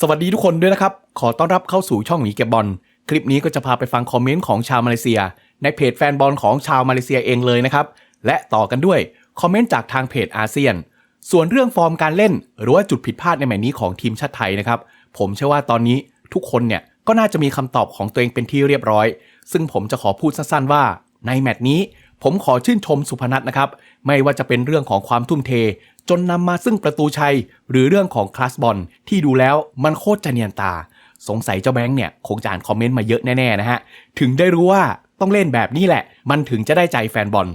สวัสดีทุกคนด้วยนะครับ ขอต้อนรับเข้าสู่ช่องหมีเก็บบอล คลิปนี้ก็จะพาไปฟังคอมเมนต์ของชาวมาเลเซีย ในเพจแฟนบอลของชาวมาเลเซียเองเลยนะครับ และต่อกันด้วยคอมเมนต์จากทางเพจอาเซียน ส่วนเรื่องฟอร์มการเล่น หรือว่าจุดผิดพลาดในแมตช์นี้ของทีมชาติไทยนะครับ ผมเชื่อว่าตอนนี้ทุกคนเนี่ยก็น่าจะมีคำตอบของตัวเองเป็นที่เรียบร้อย ซึ่งผมจะขอพูดสั้นๆว่า ในแมตช์นี้ ผมขอชื่นชมสุพนัทนะครับ ไม่ว่าจะเป็นเรื่องของความทุ่มเท จนนำมาซึ่งประตูชัย หรือเรื่องของคลาสบอลที่ดูแล้วมันโคตรจะเนียนตา สงสัยเจ้าแบงค์เนี่ยคงจะอ่านคอมเมนต์มาเยอะแน่ๆนะฮะ ถึงได้รู้ว่าต้องเล่นแบบนี้แหละ มันถึงจะได้ใจแฟนบอล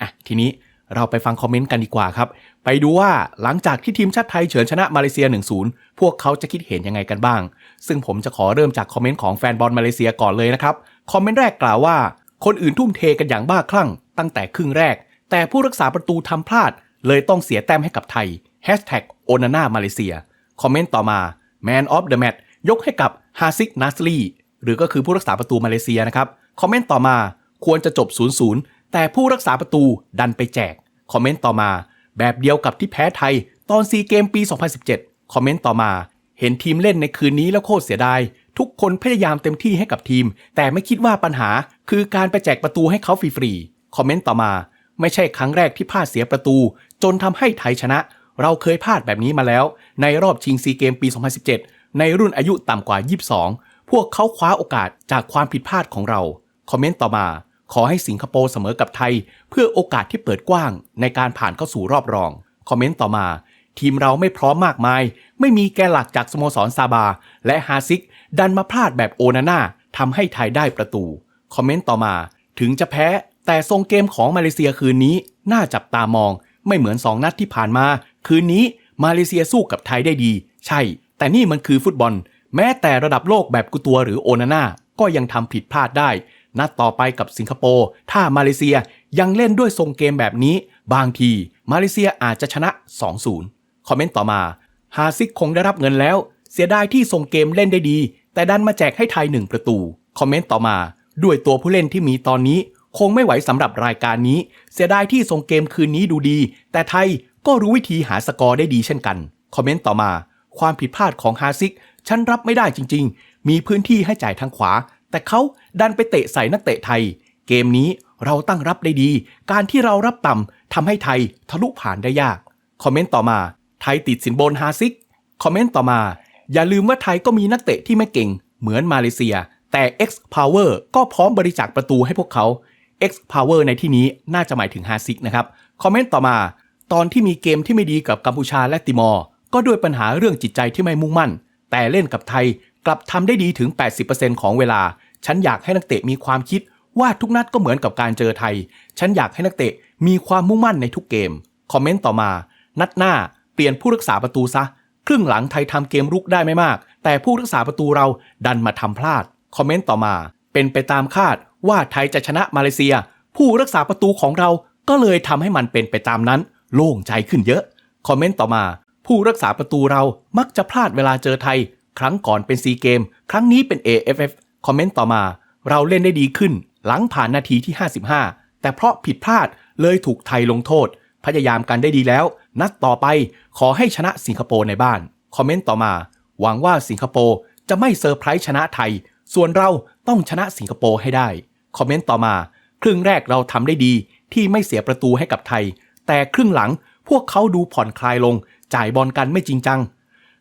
อะทีนี้เราไปฟังคอมเมนต์กันดีกว่าครับ ไปดูว่าหลังจากที่ทีมชาติไทยเฉือนชนะมาเลเซีย 1-0 พวกเขาจะคิดเห็นยังไงกันบ้าง ซึ่งผมจะขอเริ่มจากคอมเมนต์ของแฟนบอลมาเลเซียก่อนเลยนะครับ คอมเมนต์แรกกล่าวว่า คนอื่นทุ่มเทกันอย่างบ้าคลั่ง ตั้งแต่ครึ่งแรก แต่ผู้รักษาประตูทำพลาด เลยต้องเสียแต้มให้กับไทย Hashtag o n a n a มาเลเซีย คอมเมนต์ต่อมา Man of the Match ยกให้กับฮาซิกนัสลีหรือก็คือผู้รักษาประตูมาเลเซียนะครับ คอมเมนต์ต่อมาควรจะจบ 0-0 แต่ผู้รักษาประตูดันไปแจก คอมเมนต์ต่อมา แบบเดียวกับที่แพ้ไทย ตอนซีเกมปี 2017 คอมเมนต์ต่อมา เห็นทีมเล่นในคืนนี้แล้วโคตรเสียดาย ทุกคนพยายามเต็มที่ให้กับทีม แต่ไม่คิดว่าปัญหา คือการไปแจกประตูให้เขาฟรีๆ คอมเมนต์ต่อมา ไม่ใช่ครั้งแรกที่พลาดเสียประตู จนทำให้ไทยชนะ เราเคยพลาดแบบนี้มาแล้ว ในรอบชิงซีเกมปี 2017 ในรุ่นอายุต่ำกว่า 22 พวกเขาคว้าโอกาสจากความผิดพลาดของเรา คอมเมนต์ต่อมา ขอให้สิงคโปร์เสมอกับไทย เพื่อโอกาสที่เปิดกว้าง ในการผ่านเข้าสู่รอบรอง คอมเมนต์ต่อมา ทีมเราไม่พร้อมมากมาย ไม่มีแกนหลักจากสโมสรซาบา และฮาซิก ดันมาพลาดแบบโอนาน่าทำให้ไทยได้ประตู คอมเมนต์ต่อมา ถึงจะแพ้แต่ทรงเกมของมาเลเซียคืนนี้ น่าจับตามอง ไม่เหมือน 2 นัดที่ผ่านมา คืนนี้มาเลเซียสู้กับไทยได้ดี ใช่ แต่นี่มันคือฟุตบอล แม้แต่ระดับโลกแบบกุตัวหรือโอนาน่าก็ยังทำผิดพลาดได้ นัดต่อไปกับสิงคโปร์ถ้ามาเลเซียยังเล่นด้วยทรงเกมแบบนี้ บางทีมาเลเซียอาจจะชนะ 2-0 คอมเมนต์ต่อมาฮาซิกคงได้รับเงินแล้ว เสียดายที่ทรงเกมเล่นได้ดี แต่ดันมาแจกให้ไทย 1 ประตู คอมเมนต์ต่อมา ด้วยตัวผู้เล่นที่มีตอนนี้ คงไม่ไหวสำหรับรายการนี้ เสียดายที่ทรงเกมคืนนี้ดูดี แต่ไทยก็รู้วิธีหาสกอร์ได้ดีเช่นกัน คอมเมนต์ต่อมา ความผิดพลาดของฮาซิก ฉันรับไม่ได้จริง ๆ มีพื้นที่ให้จ่ายทางขวา แต่เขาดันไปเตะใส่นักเตะไทย เกมนี้เราตั้งรับได้ดี การที่เรารับต่ำทำให้ไทยทะลุผ่านได้ยาก คอมเมนต์ต่อมา ไทยติดสินบนฮาซิก คอมเมนต์ต่อมา อย่าลืมว่าไทยก็มีนักเตะที่ไม่เก่ง เหมือนมาเลเซีย แต่ X Power ก็พร้อมบริจาคประตูให้พวกเขา X Power ในที่นี้น่าจะหมายถึงฮาซิกนะครับ คอมเมนต์ต่อมา ตอนที่มีเกมที่ไม่ดีกับกัมพูชาและติมอร์ก็ด้วยปัญหาเรื่องจิตใจที่ไม่มุ่งมั่น แต่เล่นกับไทยกลับทำได้ดีถึง 80%ของเวลา ฉันอยากให้นักเตะมีความคิดว่าทุกนัดก็เหมือนกับการเจอไทย ฉันอยากให้นักเตะมีความมุ่งมั่นในทุกเกม คอมเมนต์ต่อมา นัดหน้าเปลี่ยนผู้รักษาประตูซะ ครึ่งหลังไทยทำเกมรุกได้ไม่มาก แต่ผู้รักษาประตูเราดันมาทำพลาด คอมเมนต์ต่อมา เป็นไปตามคาด ว่าไทยจะชนะมาเลเซีย ผู้รักษาประตูของเราก็เลยทำให้มันเป็นไปตามนั้น โล่งใจขึ้นเยอะ คอมเมนต์ต่อมา ผู้รักษาประตูเรามักจะพลาดเวลาเจอไทย ครั้งก่อนเป็นซีเกม ครั้งนี้เป็น AFF คอมเมนต์ต่อมา เราเล่นได้ดีขึ้น หลังผ่านนาทีที่ 55 แต่เพราะผิดพลาดเลยถูกไทยลงโทษ พยายามกันได้ดีแล้ว นัดต่อไปขอให้ชนะสิงคโปร์ในบ้าน คอมเมนต์ต่อมา หวังว่าสิงคโปร์จะไม่เซอร์ไพรส์ชนะไทย ส่วนเราต้องชนะสิงคโปร์ให้ได้ คอมเมนต์ต่อมา ครึ่งแรกเราทำได้ดีที่ไม่เสียประตูให้กับไทย แต่ครึ่งหลังพวกเขาดูผ่อนคลายลง จ่ายบอลกันไม่จริงจัง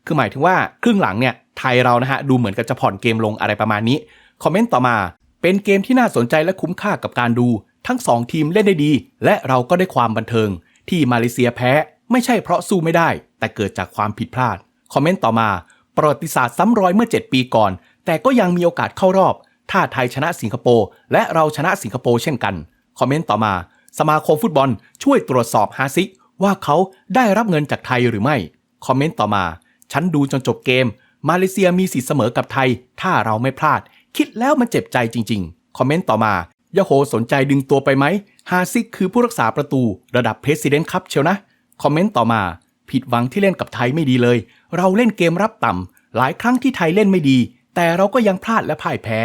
คือหมายถึงว่าครึ่งหลังเนี่ยไทยเรานะฮะดูเหมือนกับจะผ่อนเกมลงอะไรประมาณนี้ คอมเมนต์ต่อมา เป็นเกมที่น่าสนใจและคุ้มค่ากับการดู ทั้ง 2 ทีมเล่นได้ดี และเราก็ได้ความบันเทิง ที่มาเลเซียแพ้ ไม่ใช่เพราะสู้ไม่ได้ แต่เกิดจากความผิดพลาด คอมเมนต์ต่อมา ประวัติศาสตร์ซ้ำรอยเมื่อ 7 ปีก่อน แต่ก็ยังมีโอกาสเข้ารอบ ถ้าไทยชนะสิงคโปร์และเราชนะสิงคโปร์เช่นกัน คอมเมนต์ต่อมา สมาคมฟุตบอลช่วยตรวจสอบฮาซิ ว่าเขาได้รับเงินจากไทยหรือไม่ คอมเมนต์ต่อมา ฉันดูจนจบเกม มาเลเซียมีสิทธิ์เสมอกับไทย ถ้าเราไม่พลาด คิดแล้วมันเจ็บใจจริง ๆ คอมเมนต์ต่อมายาโฮสนใจดึงตัวไปไหม ฮาซิกคือผู้รักษาประตูระดับเพรสิดเนต์ครับเชียวนะ คอมเมนต์ต่อมา ผิดหวังที่เล่นกับไทยไม่ดีเลย เราเล่นเกมรับต่ำหลายครั้งที่ไทยเล่นไม่ดี แต่เราก็ยังพลาดและพ่ายแพ้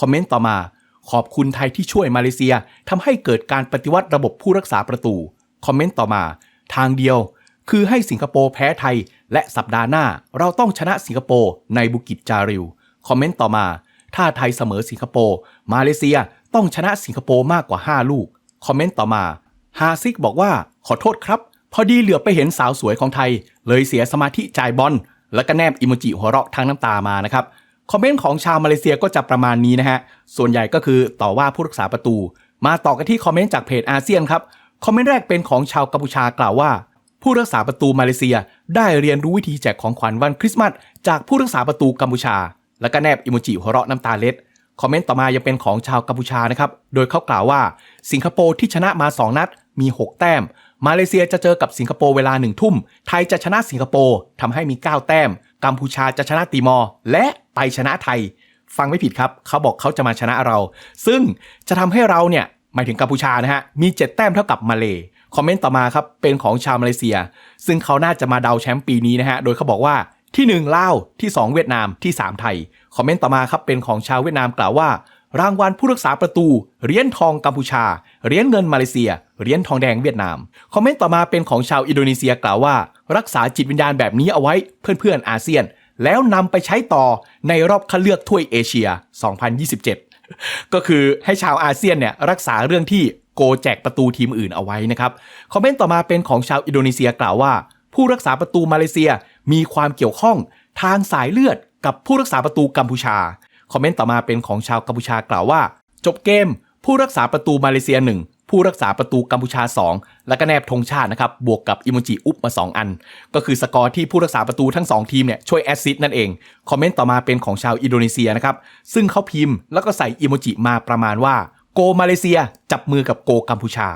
คอมเมนต์ต่อมาขอบคุณไทยที่ช่วยมาเลเซียทำให้เกิดการปฏิวัติระบบผู้รักษาประตู คอมเมนต์ต่อมา ทางเดียว คือให้สิงคโปร์แพ้ไทย และสัปดาห์หน้าเราต้องชนะสิงคโปร์ในบุกิจจาริว คอมเมนต์ต่อมา ถ้าไทยเสมอสิงคโปร์มาเลเซียต้องชนะสิงคโปร์มากกว่า 5 ลูก คอมเมนต์ต่อมา ฮาซิกบอกว่าขอโทษครับ พอดีเหลือไปเห็นสาวสวยของไทย เลยเสียสมาธิจ่ายบอลแล้วก็แนบอิโมจิหัวเราะทั้งน้ำตามานะครับ คอมเมนต์ของชาวมาเลเซียก็จะประมาณนี้นะฮะ ส่วนใหญ่ก็คือต่อว่าผู้รักษาประตู มาต่อกันที่คอมเมนต์จากเพจอาเซียนครับ คอมเมนต์แรกเป็นของชาวกัมพูชากล่าวว่า ผู้รักษาประตูมาเลเซียได้เรียนรู้วิธีแจกของขวัญวันคริสต์มาสจากผู้รักษาประตูกัมพูชา แล้วก็แนบอิโมจิหัวเราะน้ำตาเล็ดคอมเมนต์ต่อมายังเป็นของชาวกัมพูชานะครับ โดยเขากล่าวว่า สิงคโปร์ที่ชนะมา 2 นัดมี 6 แต้ม มาเลเซียจะเจอกับสิงคโปร์เวลาหนึ่งทุ่ม ไทยจะชนะสิงคโปร์ทำให้มี 9 แต้ม กัมพูชาจะชนะตีมอร์และไปชนะไทย ฟังไม่ผิดครับ เขาบอกเขาจะมาชนะเรา ซึ่งจะทำให้เราเนี่ยหมายถึงกัมพูชานะฮะมี 7 แต้มเท่ากับมาเลคอมเมนต์ต่อมาครับเป็นของชาวมาเลเซีย ซึ่งเขาน่าจะมาเดาแชมป์ปีนี้นะฮะโดยเขาบอกว่าที่1ลาวที่ 2 เวียดนามที่ 3 ไทย คอมเมนต์ต่อมาครับเป็นของชาวเวียดนามกล่าวว่า รางวัลผู้รักษาประตูเหรียญทองกัมพูชาเหรียญเงินมาเลเซียเหรียญทองแดงเวียดนาม คอมเมนต์ต่อมาเป็นของชาวอินโดนีเซียกล่าวว่า รักษาจิตวิญญาณแบบนี้เอาไว้เพื่อนๆอาเซียน แล้วนำไปใช้ต่อในรอบคัดเลือกถ้วยเอเชีย 2027 ก็คือให้ชาวอาเซียนเนี่ยรักษาเรื่องที่โกแจกประตูทีมอื่นเอาไว้นะครับ คอมเมนต์ต่อมาเป็นของชาวอินโดนีเซียกล่าวว่า ผู้รักษาประตูมาเลเซียมีความเกี่ยวข้องทางสายเลือดกับผู้รักษาประตูกัมพูชา คอมเมนต์ต่อมาเป็นของชาวกัมพูชากล่าวว่า จบเกม ผู้รักษาประตูมาเลเซีย 1 ผู้รักษาประตูกัมพูชา 2 และก็แนบธงชาตินะครับบวกกับอิโมจิอุบมา 2 อัน ก็คือสกอร์ที่ผู้รักษาประตูทั้ง 2 ทีมเนี่ยช่วยแอสซิสต์นั่นเองคอมเมนต์ต่อมาเป็นของชาวอินโดนีเซียนะครับซึ่งเขาพิมพ์แล้วก็ใส่อิโมจิมาประมาณว่าโกมาเลเซีย จับมือกับโกกัมพูชา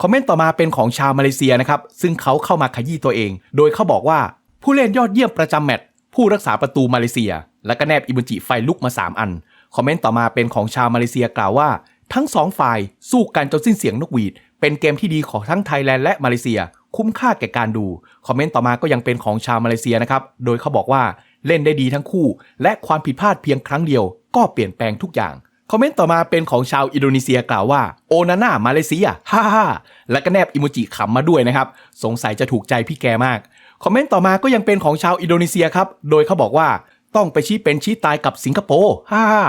คอมเมนต์ต่อมาเป็นของชาวมาเลเซียนะครับซึ่งเขาเข้ามาขยี้ตัวเอง โดยเขาบอกว่าผู้เล่นยอดเยี่ยมประจำแมตช์ผู้รักษาประตูมาเลเซีย และก็แนบอิโมจิไฟลุกมา 3 อัน คอมเมนต์ต่อมาเป็นของชาวมาเลเซียกล่าวว่า ทั้งสองฝ่ายสู้กันจนสิ้นเสียงนกหวีด เป็นเกมที่ดีของทั้งไทยแลนด์และมาเลเซีย คุ้มค่าแก่การดู คอมเมนต์ต่อมาก็ยังเป็นของชาวมาเลเซียนะครับ โดยเขาบอกว่าเล่นได้ดีทั้งคู่ และความผิดพลาดเพียงครั้งเดียว ก็เปลี่ยนแปลงทุกอย่างคอมเมนต์ต่อมาเป็นของชาวอินโดนีเซียกล่าวว่าโอนาน่ามาเลเซียฮ่าฮ่าและก็แนบอิโมจิขำมาด้วยนะครับ สงสัยจะถูกใจพี่แกมาก คอมเมนต์ต่อมาก็ยังเป็นของชาวอินโดนีเซียครับ โดยเขาบอกว่า ต้องไปชี้เป็นชี้ตายกับสิงคโปร์ฮ่าฮ่า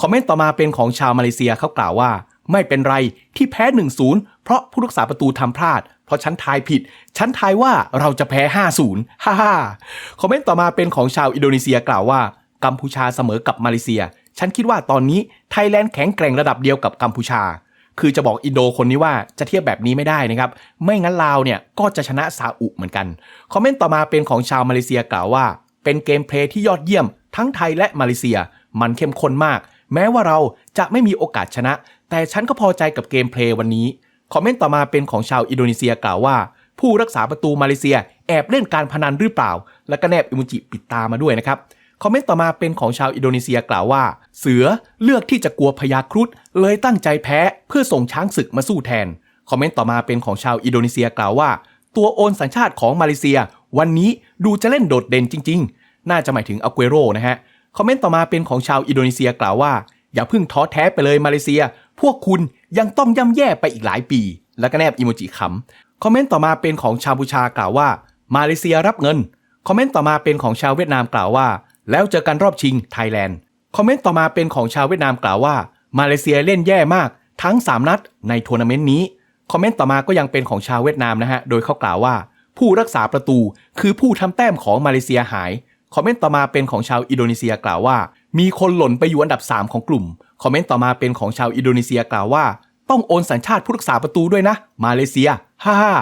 คอมเมนต์ต่อมาเป็นของชาวมาเลเซียเขากล่าวว่า ไม่เป็นไรที่แพ้ 1-0 เพราะผู้รักษาประตูทำพลาด เพราะฉันทายผิด ฉันทายว่าเราจะแพ้ 5-0 ฮ่าฮ่าคอมเมนต์ต่อมาเป็นของชาวอินโดนีเซียกล่าวว่า กัมพูชาเสมอกับมาเลเซีย ฉันคิดว่าตอนนี้ไทยแลนด์แข็งแกร่งระดับเดียวกับกัมพูชา คือจะบอกอินโดคนนี้ว่าจะเทียบแบบนี้ไม่ได้นะครับ ไม่งั้นลาวเนี่ยก็จะชนะซาอุเหมือนกัน คอมเมนต์ต่อมาเป็นของชาวมาเลเซียกล่าวว่า เป็นเกมเพลย์ที่ยอดเยี่ยม ทั้งไทยและมาเลเซีย มันเข้มข้นมาก แม้ว่าเราจะไม่มีโอกาสชนะ แต่ฉันก็พอใจกับเกมเพลย์วันนี้ คอมเมนต์ต่อมาเป็นของชาวอินโดนีเซียกล่าวว่า ผู้รักษาประตูมาเลเซีย แอบเล่นการพนันหรือเปล่า แล้วก็แนบอิโมจิปิดตามาด้วยนะครับคอมเมนต์ต่อมาเป็นของชาวอินโดนีเซียกล่าวว่า เสือเลือกที่จะกลัวพญาครุฑเลยตั้งใจแพ้เพื่อส่งช้างศึกมาสู้แทน คอมเมนต์ต่อมาเป็นของชาวอินโดนีเซียกล่าวว่า ตัวโอนสัญชาติของมาเลเซีย วันนี้ดูจะเล่นโดดเด่นจริง น่าจะหมายถึงอ g เ u โรนะฮะ คอมเมนต์ต่อมาเป็นของชาวอินโดนีเซียกล่าวว่า อย่าเพิ่งท้อแท้ไปเลยมาเลเซีย พวกคุณยังต้องย่ำแย่ไปอีกหลายปี แล้วก็แนบอิโมจิขำ คอมเมนต์ต่อมาเป็นของชาวบูชากล่าวว่า มาเลเซียรับเงิน คอมเมนต์ต่อมาเป็นของชาวเวียดนามกล่าวว่า แล้วเจอกันรอบชิงไทยแลนด์ คอมเมนต์ต่อมาเป็นของชาวเวียดนามกล่าวว่า มาเลเซียเล่นแย่มากทั้ง 3 นัดในทัวร์นาเมนต์นี้ คอมเมนต์ต่อมาก็ยังเป็นของชาวเวียดนามนะฮะ โดยเขากล่าวว่า ผู้รักษาประตูคือผู้ทำแต้มของมาเลเซียหาย คอมเมนต์ต่อมาเป็นของชาวอินโดนีเซียกล่าวว่า มีคนหล่นไปอยู่อันดับ 3 ของกลุ่ม คอมเมนต์ต่อมาเป็นของชาวอินโดนีเซียกล่าวว่า ต้องโอนสัญชาติผู้รักษาประตูด้วยนะ มาเลเซีย ฮ่าฮ่า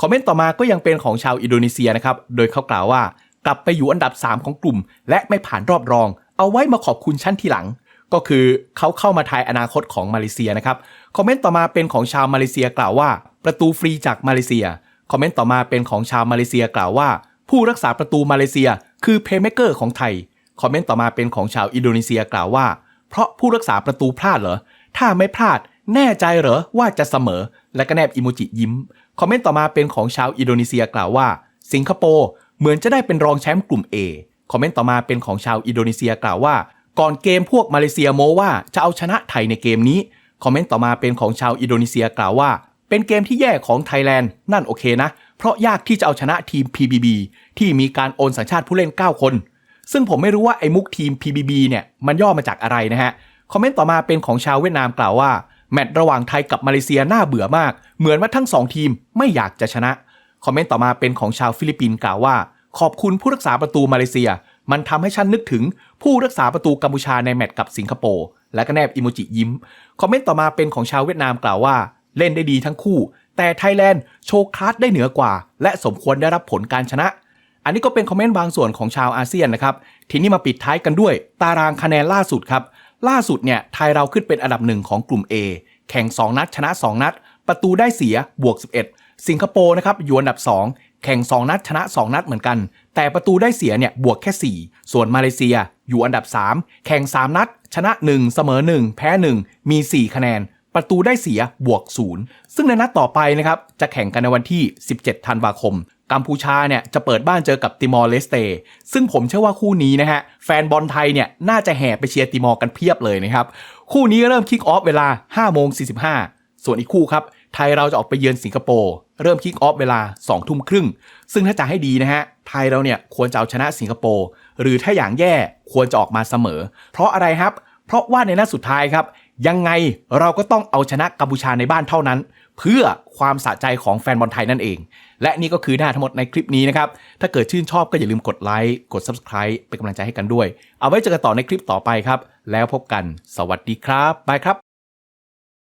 คอมเมนต์ต่อมาก็ยังเป็นของชาวอินโดนีเซียนะครับ โดยเขากล่าวว่า กลับไปอยู่อันดับ 3 ของกลุ่ม และไม่ผ่านรอบรอง เอาไว้มาขอบคุณชั้นทีหลัง ก็คือเขาเข้ามาทายอนาคตของมาเลเซียนะครับ คอมเมนต์ต่อมาเป็นของชาวมาเลเซียกล่าวว่า ประตูฟรีจากมาเลเซีย คอมเมนต์ต่อมาเป็นของชาวมาเลเซียกล่าวว่า ผู้รักษาประตูมาเลเซีย คือเพย์เมเกอร์ของไทย คอมเมนต์ต่อมาเป็นของชาวอินโดนีเซียกล่าวว่า เพราะผู้รักษาประตูพลาดเหรอ ถ้าไม่พลาด แน่ใจเหรอว่าจะเสมอ และก็แนบอิโมจิยิ้ม คอมเมนต์ต่อมาเป็นของชาวอินโดนีเซียกล่าวว่า สิงคโปร์เหมือนจะได้เป็นรองแชมป์กลุ่ม A คอมเมนต์ต่อมาเป็นของชาวอินโดนีเซียกล่าวว่า ก่อนเกมพวกมาเลเซียโมว่าจะเอาชนะไทยในเกมนี้ คอมเมนต์ต่อมาเป็นของชาวอินโดนีเซียกล่าวว่า เป็นเกมที่แย่ของไทยแลนด์นั่นโอเคนะ เพราะยากที่จะเอาชนะทีม PBB ที่มีการโอนสัญชาติผู้เล่น 9 คน ซึ่งผมไม่รู้ว่าไอ้มุกทีม PBB เนี่ยมันย่อมาจากอะไรนะฮะ คอมเมนต์ต่อมาเป็นของชาวเวียดนามกล่าวว่า แมตช์ระหว่างไทยกับมาเลเซียน่าเบื่อมาก เหมือนว่าทั้งสองทีมไม่อยากจะชนะ คอมเมนต์ต่อมาเป็นของชาวฟิลิปปินส์กล่าวว่า ขอบคุณผู้รักษาประตูมาเลเซีย มันทำให้ฉันนึกถึงผู้รักษาประตูกัมพูชาในแมตช์กับสิงคโปร์และก็แนบอิโมจิยิ้ม คอมเมนต์ต่อมาเป็นของชาวเวียดนามกล่าวว่า เล่นได้ดีทั้งคู่ แต่ไทยแลนด์โชว์คลาสได้เหนือกว่า และสมควรได้รับผลการชนะ อันนี้ก็เป็นคอมเมนต์บางส่วนของชาวอาเซียนนะครับทีนี้มาปิดท้ายกันด้วย ตารางคะแนนล่าสุดครับล่าสุดเนี่ยไทยเราขึ้นเป็นอันดับหนึ่งของกลุ่ม A แข่ง 2 นัดชนะ 2 นัด ประตูได้เสียบวก 11 สิงคโปร์นะครับอยู่อันดับ 2 แข่ง 2 นัดชนะ 2 นัดเหมือนกัน แต่ประตูได้เสียเนี่ยบวกแค่ 4 ส่วนมาเลเซียอยู่อันดับ 3 แข่ง 3 นัด ชนะ 1 เสมอ 1 แพ้ 1 มี 4 คะแนน ประตูได้เสียบวก0ซึ่งในนัดต่อไปนะครับจะแข่งกันในวันที่ 17 ธันวาคม กัมพูชาเนี่ยจะเปิดบ้านเจอกับติมอร์เลสเต ซึ่งผมเชื่อว่าคู่นี้นะฮะแฟนบอลไทยเนี่ยน่าจะแห่ไปเชียร์ติมอร์กันเพียบเลยนะครับคู่นี้เริ่มคิกออฟเวลา5โมง45 ส่วนอีกคู่ครับไทยเราจะออกไปเยือนสิงคโปร์เริ่มคิกออฟเวลา2ทุ่มครึ่ง ซึ่งถ้าจะให้ดีนะฮะ ไทยเราเนี่ยควรจะเอาชนะสิงคโปร์ หรือถ้าอย่างแย่ควรจะออกมาเสมอ เพราะอะไรครับ เพราะว่าในนัดสุดท้ายครับ ยังไงเราก็ต้องเอาชนะกัมพูชาในบ้านเท่านั้น เพื่อความสะใจของแฟนบอลไทยนั่นเอง และนี่ก็คือหน้าทั้งหมดในคลิปนี้นะครับ ถ้าเกิดชื่นชอบก็อย่าลืมกดไลค์กด Subscribe เป็นกำลังใจให้กันด้วย เอาไว้เจอกันต่อในคลิปต่อไปครับ แล้วพบกันสวัสดีครับบายครับ